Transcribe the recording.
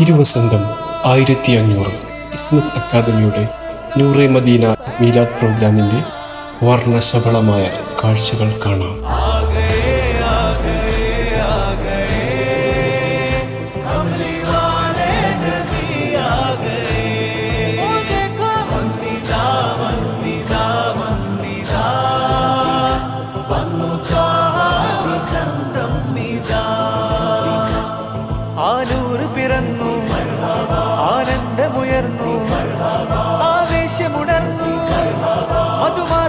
തിരുവസന്തം ആയിരത്തി അഞ്ഞൂറ് ഇസ്മത് അക്കാദമിയുടെ നൂറെ മദീന മീലാദ് പ്രോഗ്രാമിന്റെ വർണശബളമായ കാഴ്ചകൾ കാണാം. ൂർ പിറന്നു